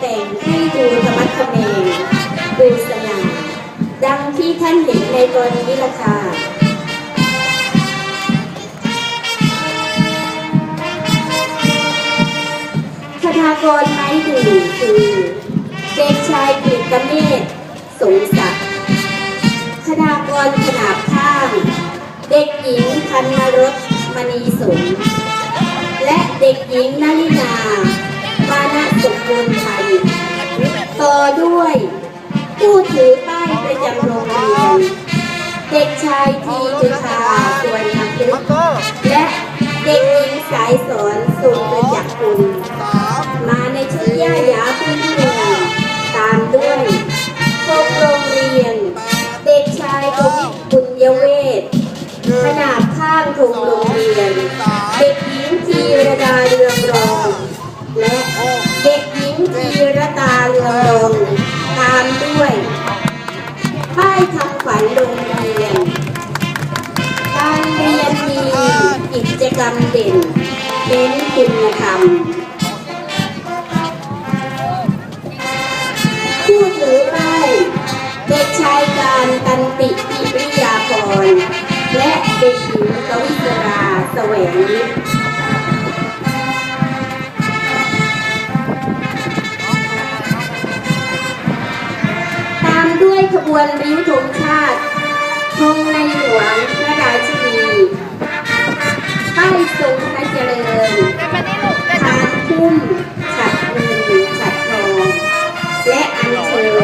แต่งให้ดูธรรมะเขมงดูสง่าดังที่ท่านเห็นในกรณีราคาคทากรไม้ดื่มคือเด็กชายกฤตเมธสงศักดิ์คทากรขนาบข้าง เด็กหญิงพันนรส ด็กชายทีจุธาสวนนพฤกษ์และเด็กหญิงสายสอนสุนประจักษ์คุณ จกรรมเด่นเน้นคุณธรรมผู้ถือป้ายเด็กชายการตันติปิริยาพร และเด็กหญิงกวิศราแสวงฤทธิ์ตามด้วยขบวนริ้วธงชาติธงในหลวง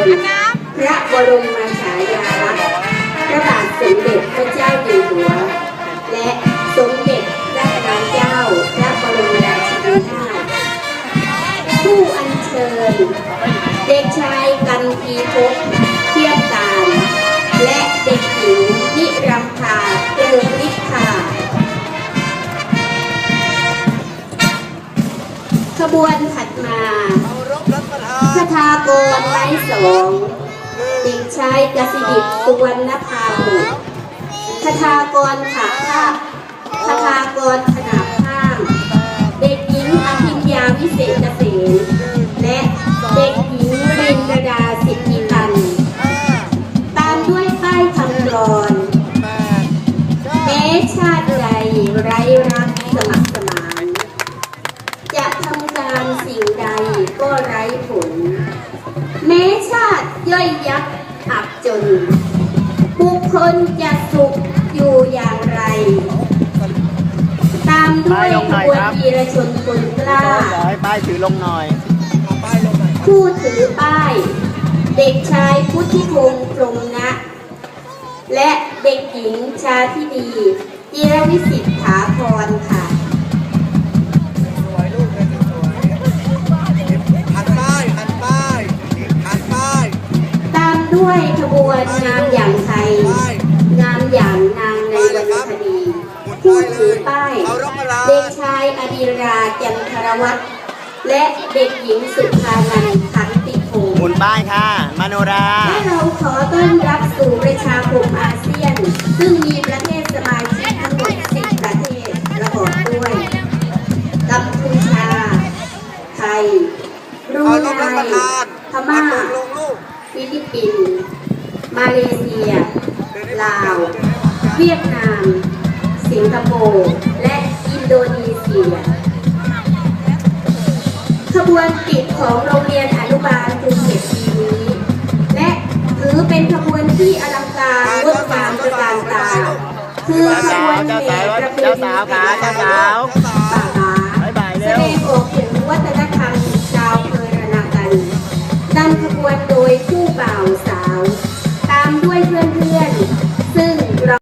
เชิญพระบรมฉายาลักษณ์พระบาทสมเด็จพระเจ้าอยู่หัว และสมเด็จพระนางเจ้าพระบรมราชินีนาถผู้อัญเชิญ เด็กชายกันทีพบเทียบการ และเด็กหญิงนิรัมพาเริงฤทธาขบวนถัดมาคทากร ไม้สองเด็กชายกสิดิตสุวรรณภาบุตรคทากรขาข้าคทากรขนาบข้างเด็กหญิงอภิญญาวิเศษเกษมและเด็กหญิงรินรดาสิทธิตัน ตามด้วยป้ายคำกรอนแม้ชาติใดไร้รักสมัครสมาน จะทำการสิ่งใดก็ไร้ผล ย่อยยับอับจน บุคคลจะสุขอยู่อย่างไร ตามด้วยขบวนวีรชนคนกล้า ขอให้ป้ายถือลงหน่อยผู้ถือป้าย เด็กชายพุทธิพงษ์พรหมนะ และเด็กหญิงชาทิดีจิรวิสิทธา ด้วยขบวนงามอย่างไทย งามอย่างนางในวรรณคดีผู้ถือป้ายเด็กชายอดีราจันทรวัตรและเด็กหญิงสุภานันท์ขันติพงหมุนศ์ป้ายค่ะมโนราและเราขอต้อนรับสู่ประชาคมอาเซียน ซึ่งมีประเทศสมาชิกทั้งหมด10ประเทศประกอบด้วยกัมพูชา ไทยบรูเอาไนลงรับประทานพม่าลงลูก ฟิลิปปินส์มาเลเซีย ลาว เวียดนาม สิงคโปร์และอินโดนีเซีย ขบวนปิดของโรงเรียนอนุบาลภูเก็ตปีนี้ และถือเป็นขบวนที่อลังการงดงามตระการตาคือขบวนแห่ประเพณีเจ้าสาวขาเจ้าสาวป่าหาบ๊ายบายแสเร็วดง